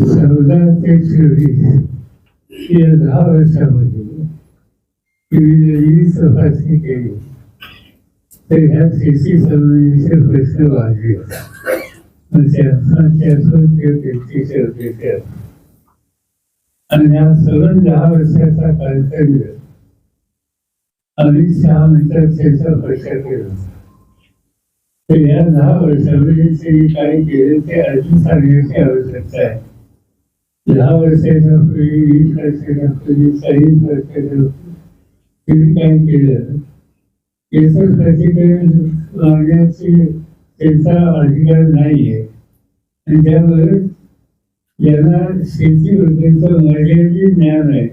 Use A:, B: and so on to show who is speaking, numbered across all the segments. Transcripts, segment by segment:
A: चौदा ते चोवीस या दहा वर्षामध्ये विविध तपासणी केली. तर ह्या शेती संबंधीचे प्रश्न वाढले. त्या- आणि या सलग दहा वर्षाचा कालखंड अमित सहा म्हणतात त्याचा प्रचार केला तर या दहा वर्षामध्ये त्यांनी काय केलं ते अजून सांगण्याची आवश्यकता आहे. दहा वर्षाच्या पूर्वी वीस वर्षाच्या पूर्वी चाळीस वर्षाच्या पूर्वी काय केलं? केसर प्रतिकरण मागण्याची त्यांचा अधिकार नाही आहे आणि त्यामुळे यांना ज्यांना शेतीबद्दलचं मर्यादित ज्ञान आहे.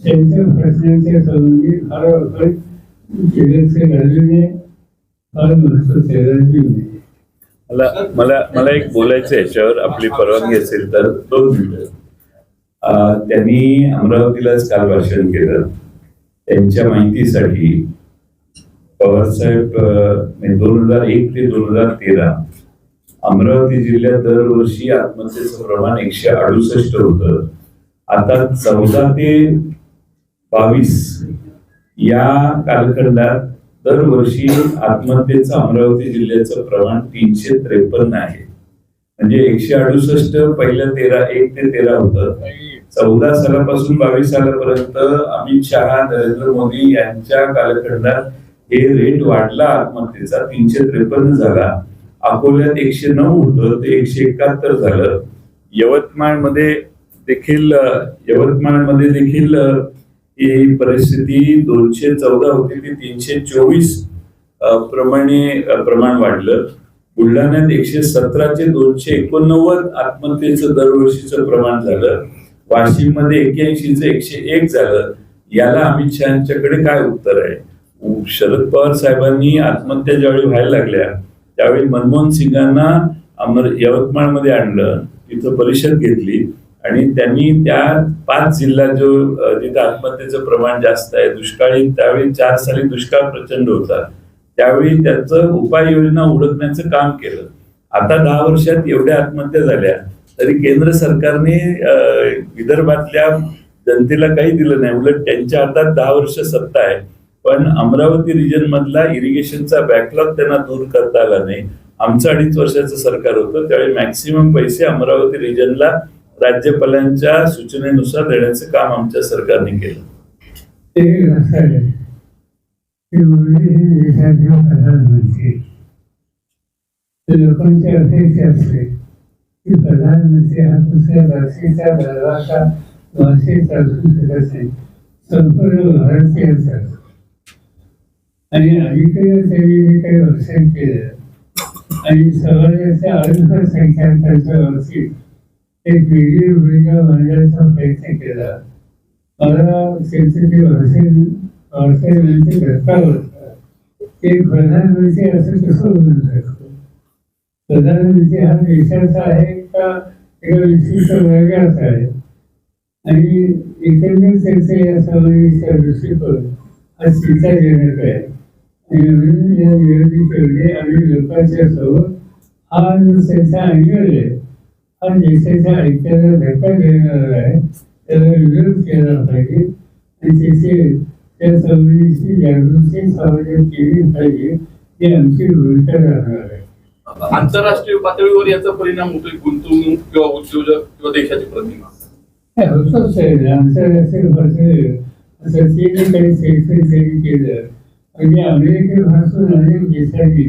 A: त्यांच्या प्रश्नांच्या संबंधी फार आपण केल्याचं घालूने फार महत्त्व त्याला देऊ
B: मला मला मला एक बोलायचं याच्यावर. आपली परवानगी असेल तर दोन मिनिटं. त्यांनी अमरावतीलाच काल भाषण केलं. त्यांच्या माहितीसाठी पवारसाहेब दोन हजार एक ते दोन हजार तेरा अमरावती जिल्ह्यात दरवर्षी आत्महत्येचं प्रमाण एकशे अडुसष्ट होत. आता चौदा ते बावीस या कालखंडात दरवर्षी आत्महत्येचं अमरावती जिल्ह्याचं प्रमाण तीनशे त्रेपन्न आहे. म्हणजे एकशे अडुसष्ट पहिल्या तेरा एक ते तेरा होत. चौदा सालापासून बावीस सालापर्यंत अमित शहा नरेंद्र मोदी यांच्या कालखंडात हे रेट वाढला. आत्महत्येचा तीनशे त्रेपन्न झाला. अकोल्यात एकशे नऊ होतं ते एकशे एकाहत्तर झालं. यवतमाळमध्ये देखील यवतमाळमध्ये देखील ही परिस्थिती दोनशे चौदा होती ती तीनशे चोवीस प्रमाणे प्रमाण वाढलं. बुलढाण्यात एकशे सतराचे दोनशे एकोणनव्वद आत्महत्येचं दरवर्षीचं प्रमाण झालं. वाशिममध्ये एक्क्याऐंशीचं एकशे एक झालं. याला अमित शहाच्याकडे काय उत्तर आहे? शरद पवार साहेबांनी आत्महत्या ज्यावेळी व्हायला लागल्या त्यावेळी मनमोहन सिंगांना अमर यवतमाळमध्ये आणलं तिथं परिषद घेतली आणि त्यांनी त्या पाच जिल्हा जो अ, जिथं आत्महत्येचं प्रमाण जास्त आहे दुष्काळी त्यावेळी चार साली दुष्काळ प्रचंड होता. त्यावेळी त्याचं उपाययोजना उडकण्याचं काम केलं. आता दहा वर्षात एवढ्या आत्महत्या झाल्या तरी केंद्र सरकारने विदर्भातल्या जनतेला काही दिलं नाही. उलट त्यांच्या हातात दहा वर्ष सत्ता आहे. पण अमरावती रिजन मधला इरिगेशनचा बॅकलॉग त्यांना दूर करता आला नाही. आमचं अडीच वर्षाचं सरकार होतं त्यावेळी मॅक्सिमम पैसे अमरावती रिजनला राज्यपालांच्या सूचनेनुसार देण्याचं काम आमच्या सरकारने केलं.
A: ते असं आहे की प्रधानमंत्री लोकांची अपेक्षा असते की प्रधानमंत्री हा दुसऱ्या भाषेचा धर्माचा भाषेत असू शकत नाही संपूर्ण भारतीय असतात आणि अलीकडे त्यांनी जे काही वर्षण केलं. आणि समाजाच्या अल्पसंख्याकांच्या बाबतीत एक वेगळी भूमिका मांडण्याचा प्रयत्न केला. मला शेतीचे वर्षे वर्षांचे धक्का होता. ते प्रधानमंत्री असं कसं बोलू शकतो प्रधानमंत्री हा देशाचा आहे का एका विशिष्ट वर्गाचा आहे? आणि एकंदर त्याचे या समाजाच्या दृष्टिकोन हा चिंताजनक आहे. आणि म्हणून या करणे आणि लोकांच्या समोर हा जो त्यांचा आहे हा देशाच्या ऐक्याला धक्का देणारा आहे त्याला विरोध केला पाहिजे आणि त्याचे त्या संबंधीची जागृती समाजात केली पाहिजे ही आमची भूमिका राहणार आहे
C: आंतरराष्ट्रीय पातळीवर याचा परिणाम होतोय गुंतवणूक किंवा उद्योजक किंवा देशाची प्रतिमा.
A: आहे. आंतरराष्ट्रीय पातळीवर असं काही केलं म्हणजे अमेरिकेपासून अनेक देशांनी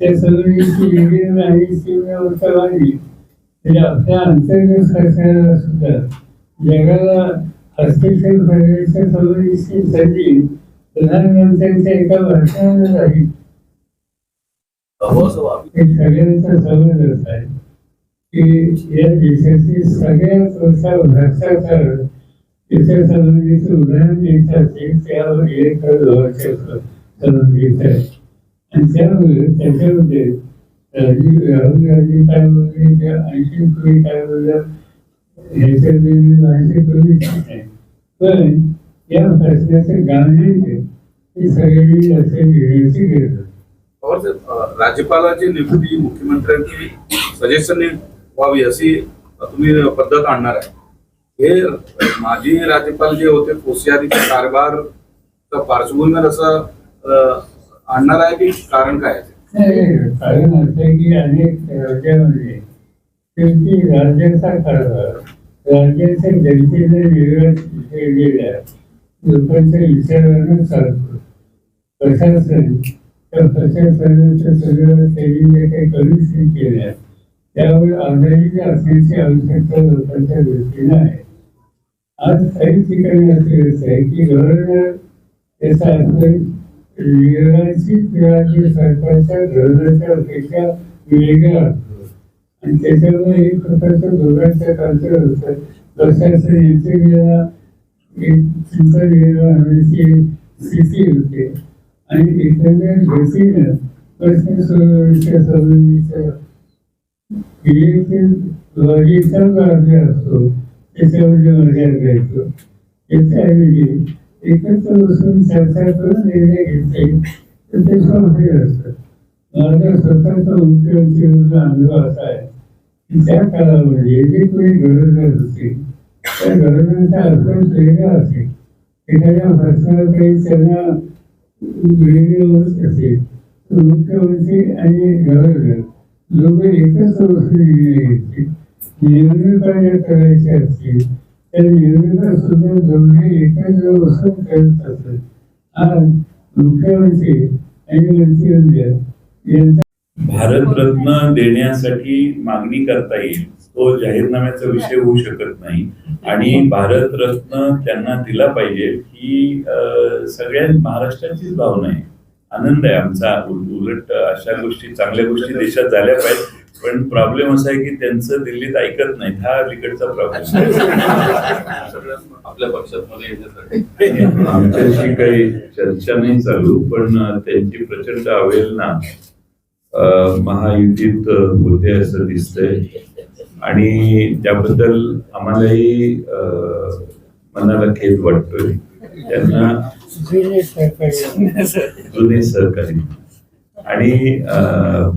A: त्या संबंधीची वेगळी आणि तीव्र वाढली म्हणजे आपल्या अंतर्गत सरकारला सुद्धा जगाला हस्तक्षेप करण्याच्या संबंधीची संधी प्रधानमंत्र्यांच्या एका भाषणाला हे सगळ्यांचा समजच आहे. की या देशाची सगळ्यात मोठा भ्रष्टाचार त्याच्या संबंधीचं उदाहरण द्यायचं असेल त्यावर एक वर्षाचं संबंधित आहे आणि त्यामुळे त्याच्यामध्ये राहुल गांधी काय बोलले त्या ऐंशी पूर्वी काय मी माहिती करू इच्छित नाही पण या हे घेण्याची गरज
C: राज्यपालाची नियुक्ती मुख्यमंत्र्यांची सजेशन व्हावी अशी तुम्ही पद्धत आणणार आहे. हे माजी राज्यपाल जे होते कोश्यारीचे कारभार पार्श्वभूमीवर असं आणणार आहे की कारण काय
A: कारण असं की अनेक राज्यामध्ये शेवटी राज्य कारभार राज्याच्या जनतेने निर्णय केलेल्या लोकांच्या विचारानं चालतो प्रशासन त्या प्रशासनाचं सगळं त्यांनी जे काही कमिशन केल्या त्यावर आधारित असण्याची आवश्यकता लोकांच्या दृष्टीनं आहे. आज काही ठिकाणी असं आहे की गव्हर्नर त्याचा अर्थ निर्णयाची राज्य सरकारच्या धोरणाच्या अपेक्षा वेगळ्या असतो आणि त्याच्यामुळे एक प्रकारचं दोघांच्या कल्चर होतं प्रशासन यांचे गेला एक चिंता निर्माण होण्याची स्थिती होते. आणि एखाद्या गतीनं प्रश्न सोडवण्याच्या संबंधीच्या लॉजिकचा असतो त्याच्यावर मर्यादा येतो याच्याऐवजी एकत्र बसून चर्चा करून निर्णय घेतले. तर ते सोपे असतं माझा स्वतःचा मुख्यमंत्रीमधला अनुभव असा आहे की त्या काळामध्ये जे कोणी गव्हर्नर होते त्या गरजांचा अभ्यास वेगळा असेल. एखाद्या प्रश्नाला काही त्यांना वेगळे असेल तर मुख्यमंत्री आणि गव्हर्नर दोघे एकत्र बसून निर्णय घेतले. असतील? त्या सुद्धा दोघे करत असत. आज मुख्यमंत्री आणि मंत्रिमंडळ
B: भारतरत्न देण्यासाठी मागणी करता येईल. तो जाहीरनाम्याचा विषय होऊ शकत नाही. आणि भारतरत्न त्यांना दिला पाहिजे ही सगळ्या महाराष्ट्राचीच भावना आहे. आनंद आहे आमचा. उलट अशा गोष्टी चांगल्या गोष्टी देशात झाल्या पाहिजेत. पण प्रॉब्लेम असा आहे की त्यांचं दिल्लीत ऐकत नाहीत. हा अलीकडचा प्रॉब्लेम
C: आपल्या पक्षात येण्यासाठी
B: आमच्याशी काही चर्चा नाही चालू पण त्यांची प्रचंड अवहेलना अं, महायुतीत होते असं दिसतंय. आणि त्याबद्दल आम्हालाही मनाला खेद वाटतोय. त्यांना
A: जुने
B: सहकारी आणि अं,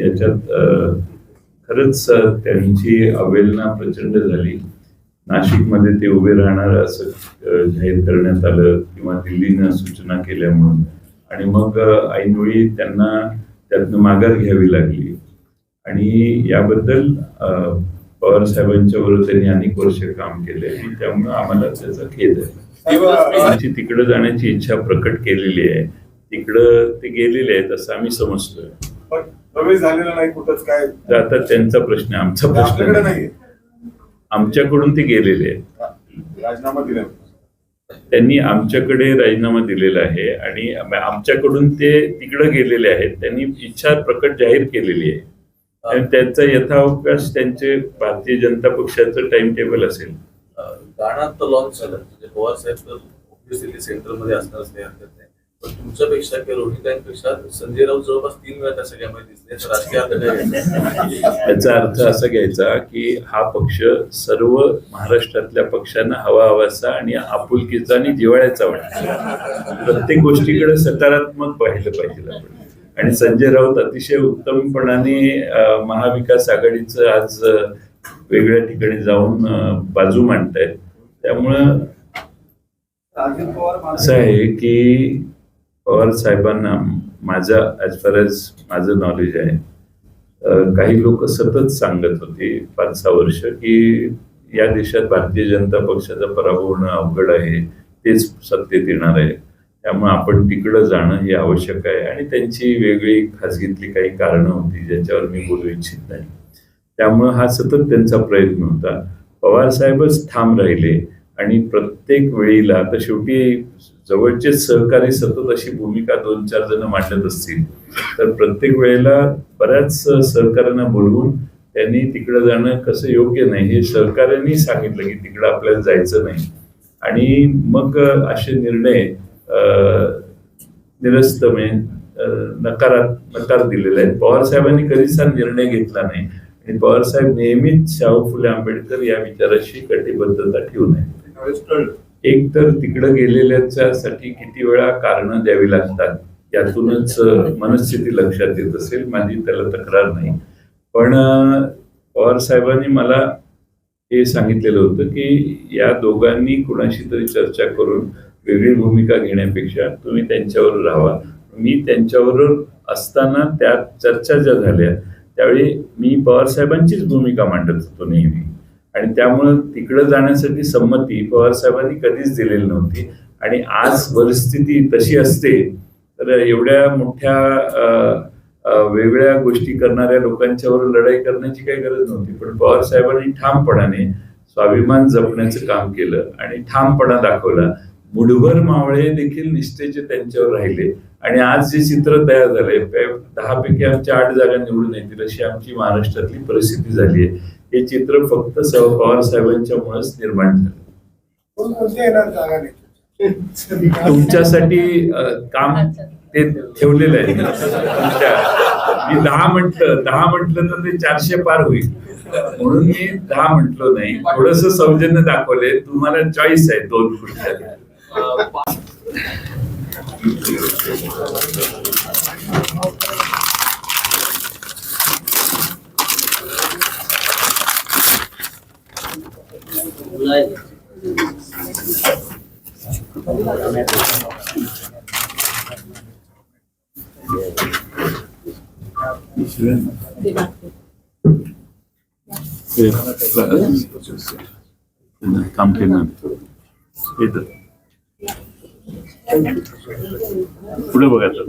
B: याच्यात खरंच त्यांची अवहेलना प्रचंड झाली. नाशिकमध्ये ते उभे राहणार असं जाहीर करण्यात आलं किंवा दिल्लीनं सूचना केल्या म्हणून. आणि मग ऐनवेळी त्यांना त्यातनं माघार घ्यावी लागली. आणि याबद्दल पवार साहेबांच्या बरोबर त्यांनी अनेक वर्ष काम केले आणि त्यामुळे आम्हाला त्याचा खेद आहे. त्यांची तिकडे जाण्याची इच्छा प्रकट केलेली आहे. तिकडं ते गेलेले आहेत असं आम्ही समजतोय.
D: प्रवेश झालेला नाही कुठंच काय?
B: तर आता त्यांचा प्रश्न आहे, आमचा प्रश्न
D: आपल्याकडे
B: नाही.
D: नाहीये.
B: आमच्याकडून ते गेलेले आहेत.
D: राजीनामा दिला.
B: त्यांनी आमच्याकडे राजीनामा दिलेला आहे आणि आम- आमच्याकडून ते तिकडे गेलेले आहेत. त्यांनी इच्छा प्रकट जाहीर केलेली आहे. आणि त्यांचा यथावकाश त्यांचे भारतीय जनता पक्षाचं टाइम टेबल असेल
E: गाणं तर लॉन्च झालं. म्हणजे पवार साहेब तर ऑब्व्हियसली सेंटरमध्ये असणारच हरकत नाही तुमच्यापेक्षा किंवा रोहितांपेक्षा संजय राऊत जवळपास तीन वेळा त्या सगळ्यामध्ये दिसले. तर राजकीय अर्थ काय
B: याचा अर्थ असा घ्यायचा की हा पक्ष सर्व महाराष्ट्रातल्या पक्षांना हवा हवासा आणि आपुलकीचा आणि जिव्हाळ्याचा वाटतो प्रत्येक गोष्टीकडे सकारात्मक पाहिलं पाहिजे आपण. आणि संजय राऊत अतिशय उत्तमपणाने महाविकास आघाडीचं आज वेगळ्या ठिकाणी जाऊन बाजू मांडतायत. त्यामुळं असं आहे की पवार साहेबांना माझा ॲज फार एज माझं नॉलेज आहे काही लोक सतत सांगत होते पाच सहा वर्ष की या देशात भारतीय जनता पक्षाचा पराभव होणं अवघड आहे तेच सत्तेत येणार आहे. त्यामुळे आपण तिकडं जाणं हे आवश्यक आहे आणि त्यांची वेगळी खाजगीतली काही कारणं होती ज्याच्यावर मी बोलू इच्छित नाही. त्यामुळं हा सतत त्यांचा प्रयत्न होता. पवार साहेबच ठाम राहिले. आणि प्रत्येक वेळेला आता शेवटी जवळचेच सहकारी सतत अशी भूमिका दोन चार जण मांडत असतील तर प्रत्येक वेळेला बऱ्याच सहकाऱ्यांना बोलवून त्यांनी तिकडं जाणं कसं योग्य नाही हे सहकाऱ्यांनी सांगितलं की तिकडं आपल्याला जायचं नाही. आणि मग असे निर्णय अं, निरस्त म्हणजे नकारात नकार दिलेला आहे पवार साहेबांनी कधीच हा निर्णय घेतला नाही. आणि पवार साहेब नेहमीच शाहू फुले आंबेडकर या विचाराशी कटिबद्धता ठेवून आहे
D: त्यावेळेस कळलं
B: एक तर तिकडं गेलेल्यासाठी किती वेळा कारणं द्यावी लागतात यातूनच मनस्थिती लक्षात येत असेल. माझी त्याला तक्रार नाही. पण पवार साहेबांनी मला हे सांगितलेलं होतं की या दोघांनी कुणाशी तरी चर्चा करून वेगळी भूमिका घेण्यापेक्षा तुम्ही त्यांच्यावर राहा. मी त्यांच्यावरून असताना त्या चर्चा ज्या झाल्या त्यावेळी मी पवार साहेबांचीच भूमिका मांडत होतो नेहमी. आणि त्यामुळं तिकडं जाण्यासाठी संमती पवार साहेबांनी कधीच दिलेली नव्हती. आणि आज परिस्थिती तशी असते तर एवढ्या मोठ्या वेगळ्या गोष्टी करणाऱ्या लोकांच्यावर लढाई करण्याची काही गरज नव्हती. पण पवार साहेबांनी ठामपणाने स्वाभिमान जपण्याचं काम केलं आणि ठामपणा दाखवला. मुठभर मावळे देखील निष्ठेचे त्यांच्यावर राहिले. आणि आज जे चित्र तयार झालंय दहा पैकी आमच्या आठ जागा निवडून येतील अशी आमची महाराष्ट्रातली परिस्थिती झाली आहे. हे चित्र फक्त पवार साहेबांच्यामुळेच निर्माण झालं. तुमच्यासाठी काम ते ठेवलेलं आहे. तुमच्या. मी दहा म्हटलं दहा म्हटलं तर ते चारशे पार होईल. म्हणून मी दहा म्हटलो नाही. थोडस सौजन्य दाखवले तुम्हाला चॉईस आहे दोन पुढच्या 넣어야 돼. 담배는 애들 불러보겠다.